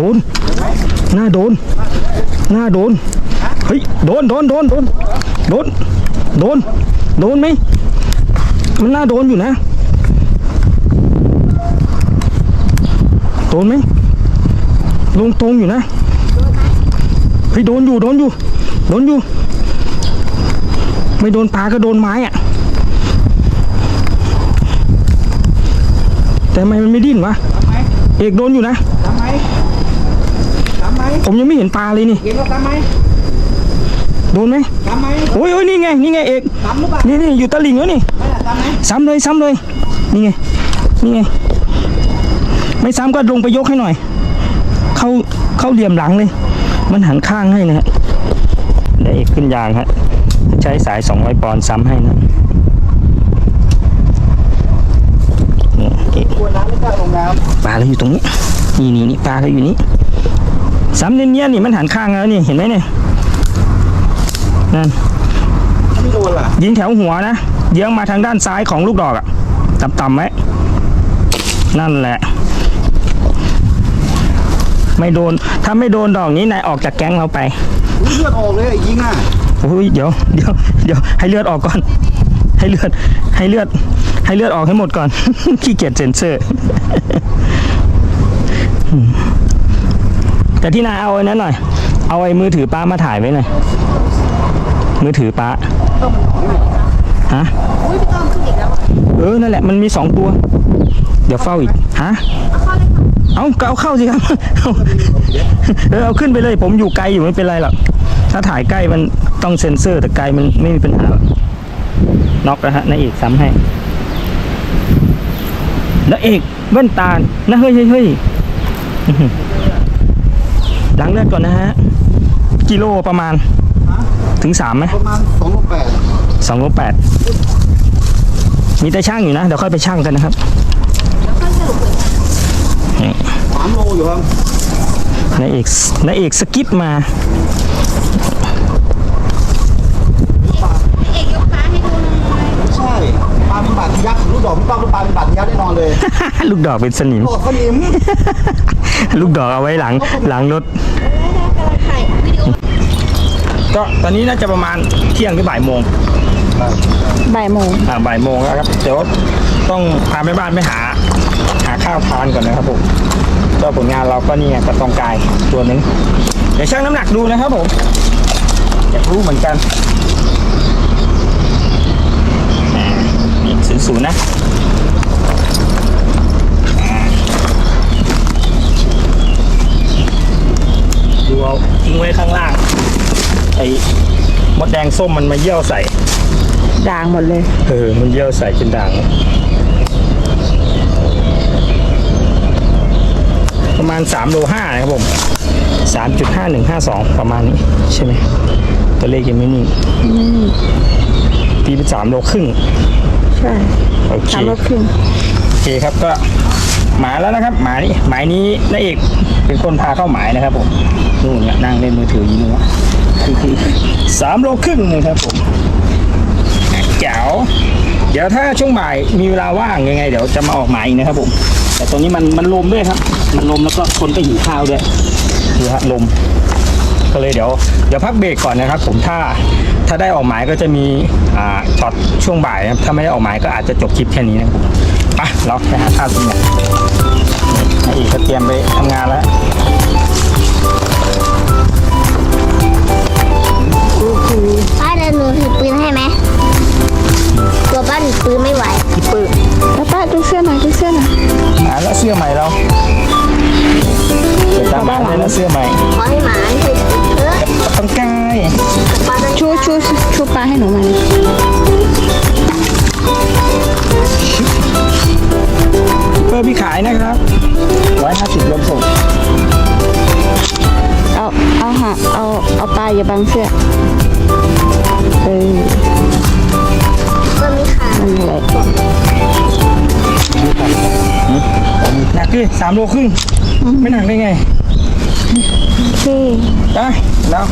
โดน หน้าโดน หน้าโดน เฮ้ย โดน โดน โดน โดน โดน โดน โดนไหม มันน่าโดนอยู่นะ โดนไหม ลงตรงอยู่นะ เฮ้ย โดนอยู่ โดนอยู่ โดนอยู่ ไม่โดนปลาก็โดนไม้อะแต่ทำไมมันไม่ดิ้นวะ เอกโดนอยู่นะทำ ไหมทำไหมผมยังไม่เห็นปลาเลยนี่เห็นว่าทำไหมโดนไหมทำไหมโอ้ยโอ้ยนี่ไงนี่ไงเอกทำหรือเปล่านี่นี่อยู่ตะลิงแล้วนี่ไม่ล่ะทำไหมซ้ำเลยซ้ำเลยนี่ไงนี่ไงไม่ซ้ำก็ลงไปยกให้หน่อย เข้าเข้าเหลี่ยมหลังเลย มันหันข้างให้นะฮะได้เอกขึ้นยางฮะใช้สาย200ปอนด์ซ้ำให้นะนี่เอกกลัวน้ำไม่กล้าลงน้ปลาเราอยู่ตรงนี้ นี่นี่นี่ปลาเราอยู่นี่ ซ้ำเนียนๆนี่มันหันข้างแล้วนี่เห็นไหมเนี่ยนั่นำไม่โดนล่ะยิงแถวหัวนะเยื้องมาทางด้านซ้ายของลูกดอกอะต่ำๆไว้นั่นแหละ ไม่โดนถ้าไม่โดนดอกนี้นายออกจากแก๊งเราไปอุ๊ยเลือดออกเลยไอ้ยิงอะโอ้ยเดี๋ยวเดี๋ยวเดี๋ยวให้เลือดออกก่อน ให้เลือดให้เลือด ให้เลือดออกให้หมดก่อนขี้เกียจเซนเซอร์อืม แต่ที่นายเอาไอ้นั้นหน่อย เอาไอ้มือถือป้ามาถ่ายไว้หน่อย มือถือป้าฮะอุ้ยพี่ต้อมขึ้นอีกแล้วอะเออ นั่นแหละ มันมีสองตัว เดี๋ยวเฝ้าอีก ฮะ เอาเข้าเลยค่ะ เอาก็เอาเข้าสิครับเอาเออ เอาขึ้นไปเลย ผมอยู่ไกลอยู่ไม่เป็นไรหรอก ถ้าถ่ายใกล้มันต้องเซ็นเซอร์ แต่ไกลมันไม่มีปัญหาหรอกน็อกแล้วฮะนายเอกซ้ำให้นายเอกแว่นตานะเฮ้ยเฮ้ยเฮ้ยอื้อหือ ล้างเลือดก่อนนะฮะ กิโลประมาณ ถึงสามไหมประมาณสองลูกแปดสองโลแปดมีแต่ช่างอยู่นะ เดี๋ยวค่อยไปช่างกันนะครับสามโลอยู่ครับนายเอกนายเอกสกิปมาเอกยกขาให้ดูหน่อยใช่ปลาเป็นบาดทะยักลูกดอกพี่ป้าลูกปลาเป็นบาดทะยักแน่นอนเลย ลูกดอกเป็นสนิมโอ้เขานิ่ม ลูกดอกเอาไว้หลังหลังรถแล้วกำลังถ่ายวิดีโอก็ตอนนี้น่าจะประมาณเที่ยงหรือบ่ายโมงบ่ายโมงอ่าบ่ายโมงแล้วครับเดี๋ยวต้องพาแม่บ้านไปหา หาข้าวทานก่อนนะครับผมก็ผลงานเราก็นี่ไงกระตองกายตัวหนึงเดี๋ยวชั่งน้ำหนักดูนะครับผมอยากรู้เหมือนกันอ่านี่ศูนย์ศูนย์นะ ดูเอาทิ้งไว้ข้างล่าง ไอ้มดแดงส้มมันมาเยี่ยวใส่ ด่างหมดเลย เออ มันเยี่ยวใส่จนด่าง ประมาณ3โล5นะครับผม3.5152 ประมาณนี้ ใช่ไหม ตัวเลขยังไม่นิ่งตีเป็น3โลครึ่ง ใช่ โอเคสามโลครึ่ง โอเคครับก็ หมาแล้วนะครับ หมานี่หมายนี้นายเอกเป็นคนพาเข้าหมายนะครับผมนู่นน่ะนั่งเล่นมือถืออยู่นู่นน่ะคือคือสามโลครึ่งนะครับผมแจ๋วเดี๋ยวถ้าช่วงบ่ายมีเวลาว่างยังไง เดี๋ยวจะมาออกหมายนะครับผม แต่ตรงนี้มันมันลมด้วยครับ มันลมแล้วก็คนก็หิวข้าวด้วยดูฮะลม ก็เลยเดี๋ยวเดี๋ยวพักเบรกก่อนนะครับ ผมถ้าถ้าได้ออกหมายก็จะมีอ่าช็อตช่วงบ่ายนะครับถ้าไม่ได้ออกหมายก็อาจจะจบคลิปแค่นี้นะครับผมไปเราไปหาข้าวกินกันนายเอกก็เตรียมไปทำงานแล้วป้าเดินหนูถือปืนให้ไหมตัวป้าถือปืนไม่ไหวพี่ปื้มป้าป้าดูเสื้อหน่อยดูเสื้อหน่อยหาแล้วเสื้อใหม่เราเดี๋ยวตามมาเลยแล้วเสื้อใหม่ ขอให้หมาถือเอ ชูชูปลาให้หนูหน่อยเพื่อพี่ขายนะครับร้อยห้าสิบรวมส่งเอาเอาหาเอาเอาปลาอย่าบังเสื้อเออก็มีขานั่นแหละหนักดิสามโลครึ่งไม่หนักได้ไง โอเค ไปแล้ว